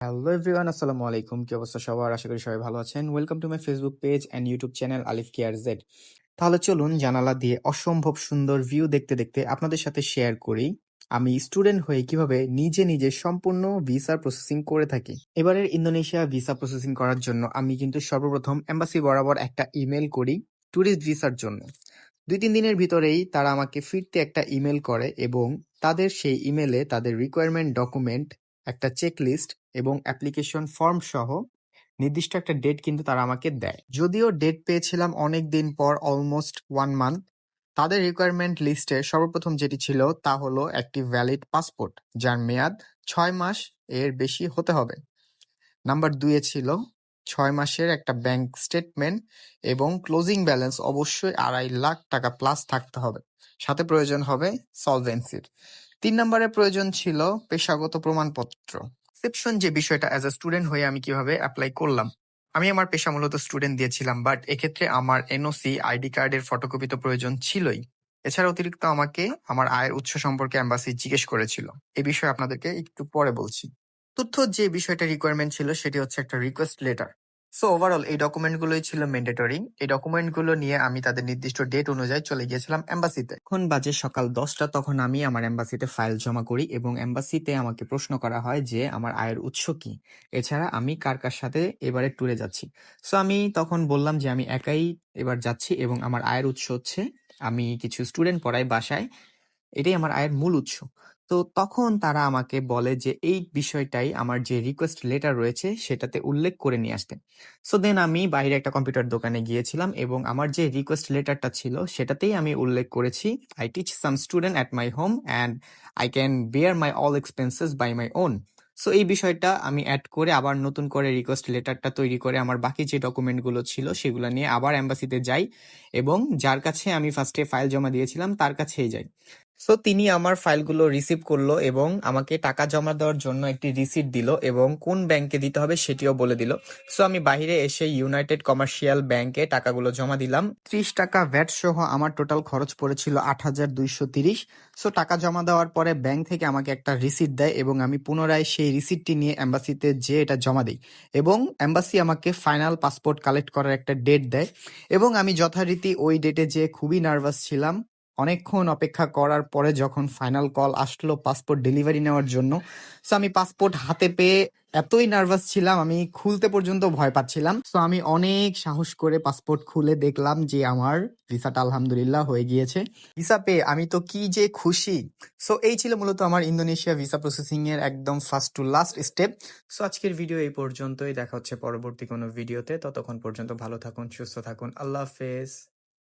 Hello everyone আসসালামু আলাইকুম। কি অবস্থা সবার? আশা করি সবাই ভালো আছেন। Welcome to my Facebook page and YouTube channel Alif care Z তাহলে চলুন জানালা দিয়ে অসম্ভব সুন্দর ভিউ দেখতে দেখতে আপনাদের সাথে শেয়ার করি। আমি স্টুডেন্ট হয়ে কীভাবে নিজে নিজে সম্পূর্ণ ভিসা প্রসেসিং করে থাকি। এবারের ইন্দোনেশিয়া ভিসা প্রসেসিং করার জন্য আমি কিন্তু সর্বপ্রথম এম্বাসি বরাবর একটা ইমেল করি ট্যুরিস্ট ভিসার জন্য। দুই তিন দিনের ভিতরেই তারা আমাকে ফিরতে একটা ইমেল করে এবং তাদের সেই ইমেলে তাদের রিকোয়ারমেন্ট ডকুমেন্ট একটা চেকলিস্ট এবং অ্যাপ্লিকেশন ফর্ম সহ নির্দিষ্ট একটা ডেট কিন্তু তারা আমাকে দেয়। যদিও ডেট পেয়েছিলাম অনেক দিন পর অলমোস্ট ওয়ান মান্থ তাদের রিকোয়ারমেন্ট লিস্টে সর্বপ্রথম যেটি ছিল তা হলো একটি ভ্যালিড পাসপোর্ট যার মেয়াদ ছয় মাস এর বেশি হতে হবে। নাম্বার দুয়ে ছিল ছয় মাসের একটা ব্যাংক স্টেটমেন্ট এবং ক্লোজিং ব্যালেন্স অবশ্যই আড়াই লাখ টাকা প্লাস থাকতে হবে। সাথে প্রয়োজন হবে সলভেন্সির তিন নম্বরে প্রয়োজন ছিল পেশাগত প্রমাণপত্র। রিসেপশন যে বিষয়টা অ্যাজ আ স্টুডেন্ট হয়ে আমি কীভাবে অ্যাপ্লাই করলাম। আমি আমার পেশা মূলত স্টুডেন্ট দিয়েছিলাম বাট এক্ষেত্রে আমার এনওসি আইডি কার্ডের ফটোকপি তো প্রয়োজন ছিলই। এছাড়া অতিরিক্ত আমাকে আমার আয়ের উৎস সম্পর্কে অ্যাম্বাসি জিজ্ঞেস করেছিল। এই বিষয়ে আপনাদেরকে একটু পরে বলছি। তথ্য যে বিষয়টা রিকোয়ারমেন্ট ছিল সেটি হচ্ছে একটা রিকোয়েস্ট লেটার সো ওভারঅল এই ডকুমেন্টগুলোই ছিল ম্যান্ডেটরি এই ডকুমেন্টগুলো নিয়ে আমি তাদের নির্দিষ্ট ডেট অনুযায়ী চলে গিয়েছিলাম এম্বাসিতে এখন বাজে সকাল দশটা, তখন আমি আমার এম্বাসিতে ফাইল জমা করি এবং এম্বাসিতে আমাকে প্রশ্ন করা হয় যে, আমার আয়ের উৎস কি? এছাড়া আমি কার কার সাথে এবারে ট্যুরে যাচ্ছি? সো আমি তখন বললাম যে, আমি একাই এবার যাচ্ছি এবং আমার আয়ের উৎস হচ্ছে, আমি কিছু স্টুডেন্ট পড়াই বাসায়, এটাই আমার আয়ের মূল উৎস। তো তখন তারা আমাকে বলে যে, এই বিষয়টাই আমার যে রিকোয়েস্ট লেটার রয়েছে, সেটাতে উল্লেখ করে নিয়ে আসতে। সো দেন আমি বাইরে একটা কম্পিউটার দোকানে গিয়েছিলাম এবং আমার যে রিকোয়েস্ট লেটারটা ছিল, সেটাতেই আমি উল্লেখ করেছি I teach some student at my home and I can bear my all expenses by my own so এই বিষয়টা আমি অ্যাড করে আবার নতুন করে রিকোয়েস্ট লেটারটা তৈরি করে আমার বাকি যে ডকুমেন্টগুলো ছিল, সেগুলো নিয়ে আবার অ্যাম্বাসিতে যাই এবং যার কাছে আমি ফার্স্টে ফাইল জমা দিয়েছিলাম, তার কাছেই যাই। সো তিনি আমার ফাইলগুলো রিসিভ করল এবং আমাকে টাকা জমা দেওয়ার জন্য একটি রিসিট দিল এবং কোন ব্যাংকে দিতে হবে সেটিও বলে দিল। সো আমি বাইরে এসে ইউনাইটেড কমার্শিয়াল ব্যাংকে টাকাগুলো জমা দিলাম। ত্রিশ টাকা ভ্যাট সহ আমার টোটাল খরচ পড়েছিল আট হাজার দুইশো তিরিশ। সো টাকা জমা দেওয়ার পরে ব্যাংক থেকে আমাকে একটা রিসিট দেয় এবং আমি পুনরায় সেই রিসিটটি নিয়ে অ্যাম্বাসিতে যে এটা জমা দিই এবং অ্যাম্বাসি আমাকে ফাইনাল পাসপোর্ট কালেক্ট করার একটা ডেট দেয় এবং আমি যথারীতি ওই ডেটে যে খুবই নার্ভাস ছিলাম। অনেকক্ষণ অপেক্ষা করার পরে যখন ফাইনাল কল আসলো পাসপোর্ট ডেলিভারি নেওয়ার জন্য সো আমি পাসপোর্ট হাতে পেয়ে এতই নার্ভাস ছিলাম, আমি খুলতে পর্যন্ত ভয় পাচ্ছিলাম। সো আমি অনেক সাহস করে পাসপোর্ট খুলে দেখলাম যে আমার ভিসাটা আলহামদুলিল্লাহ হয়ে গিয়েছে। ভিসা পেয়ে আমি তো কি যে খুশি। সো এই ছিল মূলত আমার ইন্দোনেশিয়া ভিসা প্রসেসিং এর একদম first to last step so আজকের ভিডিও এই পর্যন্তই। দেখা হচ্ছে পরবর্তী কোনো ভিডিওতে ততক্ষণ পর্যন্ত ভালো থাকুন, সুস্থ থাকুন। আল্লাহ হাফেজ।